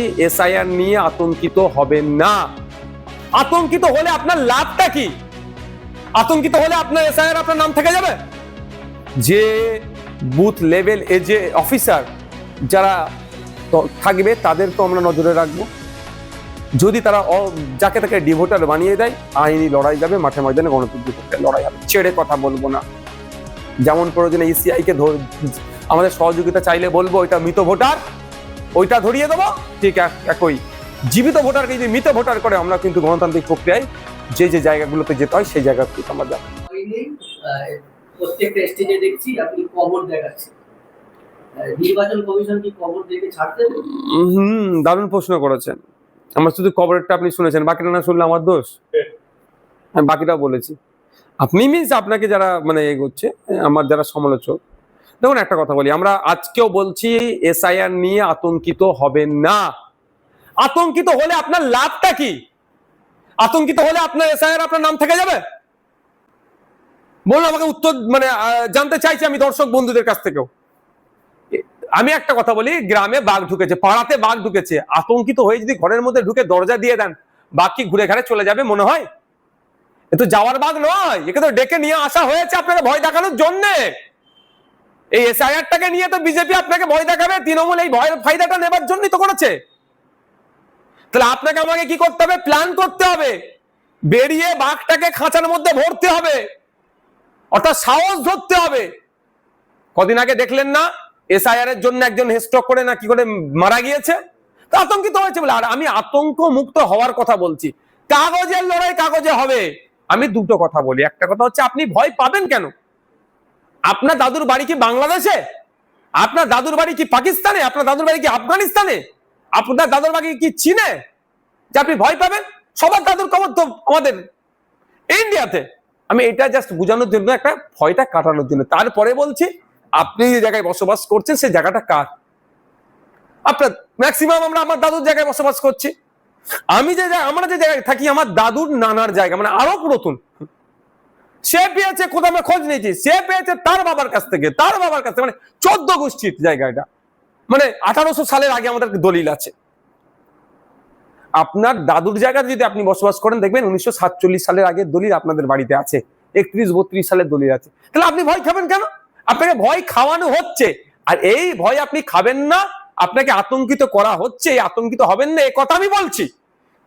SIR নিয়ে আতঙ্কিত হবেন না। আতঙ্কিত হলে আপনার লাভটা কি? আতঙ্কিত হলে আপনার এসআইআর আপনার নাম থেকে যাবে? যে বুথ লেভেল এ যে অফিসার যারা ত- থাকবে তাদেরকে আমরা নজরে রাখব। যদি তারা যাকে তাকে ডিভোটার বানিয়ে দেয়, আইনি লড়াই যাবে, মাঠে ময়দানে গণতন্ত্র পক্ষে লড়াই হবে। ছেড়ে কথা বলব না। যেমন প্রয়োজনে ইসিআই কে ধর আমাদের সহযোগিতা চাইলে বলব এটা মৃত ভোটার। ওইটা ধরিয়ে দেবো। ঠিক এক- একই। জীবিত ভোটারকে যদি মৃত ভোটার করে আমরা কিন্তু গণতান্ত্রিক প্রক্রিয়ায় যে যে জায়গাগুলোতে যেতে হয় সেই জায়গাগুলোতে আমরা যাব। প্রত্যেকটা স্টেজে দেখছি আপনি কবর দেখাচ্ছেন। নির্বাচন কমিশন কি কবর দেখে ছাড়তেন হুম দারুণ প্রশ্ন করেছেন। আমার শুধু কবরেরটা আপনি শুনেছেন বাকিটা না শুনলে আমার দোষ? আমি বাকিটা বলেছি। আপনি মিনস আপনাকে যারা মানে এগোচ্ছে আমার যারা সমালোচক দেখুন, একটা কথা বলি, আমরা আজকেও বলছি এসআইআর নিয়ে আতঙ্কিত হবেন না। আতঙ্কিত হলে আপনার লাভটা কি? আতঙ্কিত হলে আপনার এসআইআর আপনার নাম থেকে যাবে? বলুন, আমাকে উত্তর মানে জানতে চাইছি আমি দর্শক বন্ধুদের কাছ থেকেও। আমি একটা কথা বলি, গ্রামে বাঘ ঢুকেছে, পাড়াতে বাঘ ঢুকেছে। আতঙ্কিত হয়ে যদি ঘরের মধ্যে ঢুকে দরজা দিয়ে দেন, বাঘ কি ঘুরে ঘাড়ে চলে যাবে মনে হয়? এ তো যাওয়ার বাঘ নয়, একে তো ডেকে নিয়ে আসা হয়েছে আপনাকে ভয় দেখানোর জন্য। এই এসআইআরটাকে নিয়ে তো বিজেপি আপনাকে ভয় দেখাবে, তৃণমূল এই ভয়ের ফায়দাটা নেবার জন্যই তো করেছে। তাহলে আপনাকে আমাকে কি করতে হবে? প্ল্যান করতে হবে। বেরিয়ে বাঘটাকে খাঁচার মধ্যে ভরতে হবে। অর্থাৎ সাহস ধরতে হবে। কদিন আগে দেখলেন না এসআইআর এর জন্য একজন স্ট্রোক করে না কি করে মারা গিয়েছে? তো আতঙ্কিত হয়েছে বলে, আর আমি আতঙ্ক মুক্ত হওয়ার কথা বলছি। কাগজের লড়াই কাগজে হবে। আমি দুটো কথা বলি। একটা কথা হচ্ছে, আপনি ভয় পাবেন কেন? আপনার দাদুর বাড়ি কি বাংলাদেশে? আপনার দাদুর বাড়ি কি পাকিস্তানে? আপনার দাদুর বাড়ি কি আফগানিস্তানে? আপনার দাদুর বাড়ি কি চীনে? যে আপনি ভয় পাবেন? সবার দাদুর খবর তো আমাদের ইন্ডিয়াতে। আমি এটা জাস্ট বোঝানোর জন্য একটা ভয়টা কাটানোর জন্য। তারপরে বলছি, আপনি যে জায়গায় বসবাস করছেন সেই জায়গাটা কার? আপনার ম্যাক্সিমাম আমরা আমার দাদুর জায়গায় বসবাস করছি। আমি যে আমরা যে জায়গায় থাকি, আমার দাদুর নানার জায়গা মানে আরও পুরাতন। সে পেয়েছে কোথাও আমরা খোঁজ নিয়েছি, সে পেয়েছে তার বাবার কাছ থেকে, তার বাবার কাছ থেকে মানে চোদ্দ গোষ্ঠীর জায়গা এটা। মানে আঠারোশো সালের আগে আমাদের দলিল আছে। আপনার দাদুর জায়গাতে যদি আপনি বসবাস করেন, দেখবেন উনিশশো সাতচল্লিশ সালের আগে দলিল আপনাদের বাড়িতে আছে, একত্রিশ বত্রিশ সালের দলিল আছে। তাহলে আপনি ভয় খাবেন কেন? আপনাকে ভয় খাওয়ানো হচ্ছে। আর এই ভয় আপনি খাবেন না, আপনাকে আতঙ্কিত করা হচ্ছে আতঙ্কিত হবেন না, এ কথা আমি বলছি।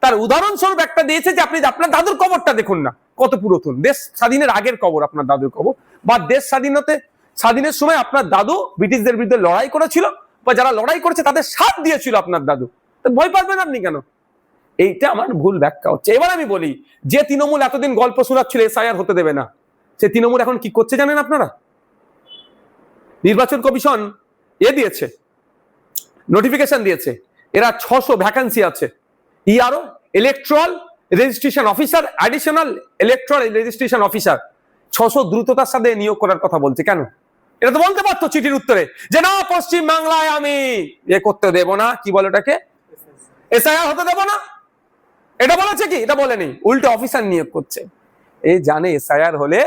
তার উদাহরণস্বরূপ একটা দিয়েছে যে আপনি আপনার দাদুর কবরটা দেখুন না। কত পুরাতন? দেশ স্বাধীনের আগের কবর, আপনার দাদুর কবর। বা দেশ স্বাধীনতে, স্বাধীনের সময় আপনার দাদু ব্রিটিশদের বিরুদ্ধে লড়াই করেছিল, বা যারা লড়াই করেছে তাদের সাথ দিয়েছিল আপনার দাদু। ভয় পাবেন আপনি কেন? এইটা আমার ভুল ব্যাখ্যা হচ্ছে। এবার আমি বলি, যে তৃণমূল এতদিন গল্প শোনাচ্ছিল, এসআইআর হতে দেবে না। সে তৃণমূল এখন কি করছে জানেন আপনারা? নির্বাচন কমিশন এ দিয়েছে নোটিফিকেশন দিয়েছে, এরা ছশো ভ্যাকান্সি আছে। ERO electoral registration officer additional electoral registration officer ছশো দ্রুততার সাথে নিয়োগ করার কথা বলছে, কেন? এটা তো বলতে পারতো চিঠির উত্তরে, যে না পশ্চিম বাংলায় আমি এ করতে দেব না, কি বলে এটাকে এসআইআর হতে দেব না। এটা বলেছে কি? এটা বলেনি। উল্টো অফিসার নিয়োগ করছে। এই জানে এসআইআর হলে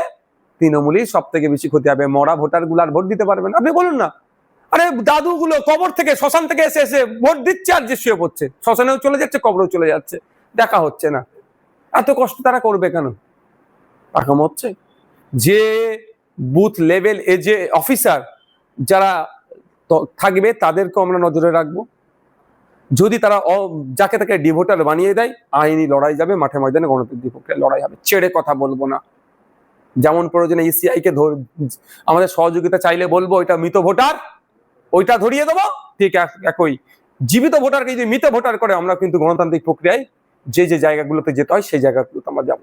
তৃণমূলই সব থেকে বেশি ক্ষতি হবে। মরা ভোটারগুলো আর ভোট দিতে পারবে না। আপনি বলুন না। আরে, দাদুগুলো কবর থেকে, শ্মশান থেকে এসে এসে ভোট দিচ্ছে আর যে শুয়ে পড়ছে। শ্মশানেও চলে যাচ্ছে, কবরেও চলে যাচ্ছে। দেখা হচ্ছে না। এত কষ্ট তারা করবে কেন? টাকা হচ্ছে। যে বুথ লেভেল, এ যে অফিসার যারা থাকবে তাদেরকে আমরা নজরে রাখব। যদি তারা যাকে তাকে ডিভোটার বানিয়ে দেয়, আইনি লড়াই যাবে, মাঠে ময়দানে গণতন্ত্র পক্ষে লড়াই হবে। ছেড়ে কথা বলব না। যেমন প্রয়োজনে ইসিআই কে ধর, আমাদের সহযোগিতা চাইলে বলব, ওইটা মৃত ভোটার, ওইটা ধরিয়ে দেবো। ঠিক এক- একই। জীবিত ভোটারকে যদি মৃত ভোটার করে, আমরা কিন্তু গণতান্ত্রিক প্রক্রিয়ায় যে যে জায়গাগুলোতে যেতে হয় সেই জায়গাগুলোতে আমরা যাব।